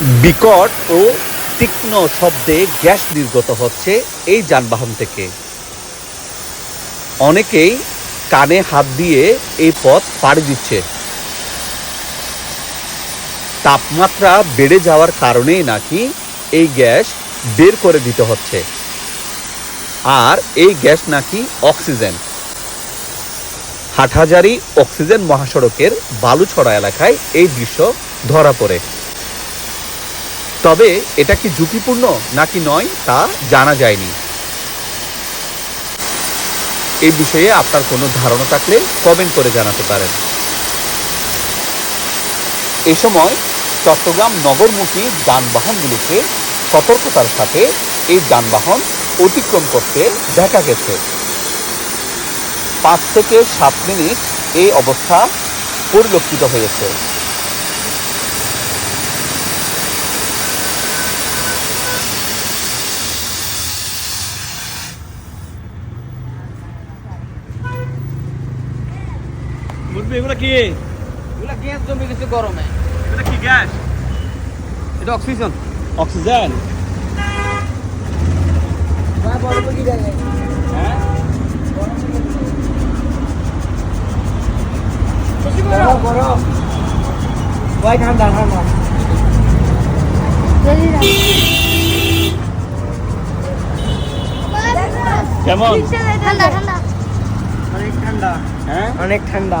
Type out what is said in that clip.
বিকট ও তীক্ষ্ণ শব্দে গ্যাস নির্গত হচ্ছে এই যানবাহন থেকে। অনেকেই কানে হাত দিয়ে এই পথ পাড়ি দিচ্ছে। তাপমাত্রা বেড়ে যাওয়ার কারণেই নাকি এই গ্যাস বের করে দিতে হচ্ছে। আর এই গ্যাস নাকি অক্সিজেন। হাটহাজারি অক্সিজেন মহাসড়কের বালুছড়া এলাকায় এই দৃশ্য ধরা পড়ে। তবে এটা কি ঝুঁকিপূর্ণ নাকি নয় তা জানা যায়নি। এই বিষয়ে আপনার কোনো ধারণা থাকলে কমেন্ট করে জানাতে পারেন। এ সময় চট্টগ্রাম নগরমুখী যানবাহনগুলিকে সতর্কতার সাথে এই যানবাহন অতিক্রম করতে দেখা গেছে। পাঁচ থেকে সাত মিনিট এই অবস্থা পরিলক্ষিত হয়েছে। বুঝবি এগুলো কি? এগুলা গ্যাস জমে গেছে গরমে। এটা কি গ্যাস? এটা অক্সিজেন। অক্সিজেন? হ্যাঁ? ঠান্ডা ঠান্ডা কেমন? ঠান্ডা ঠান্ডা। অনেক ঠান্ডা। হ্যাঁ? অনেক ঠান্ডা।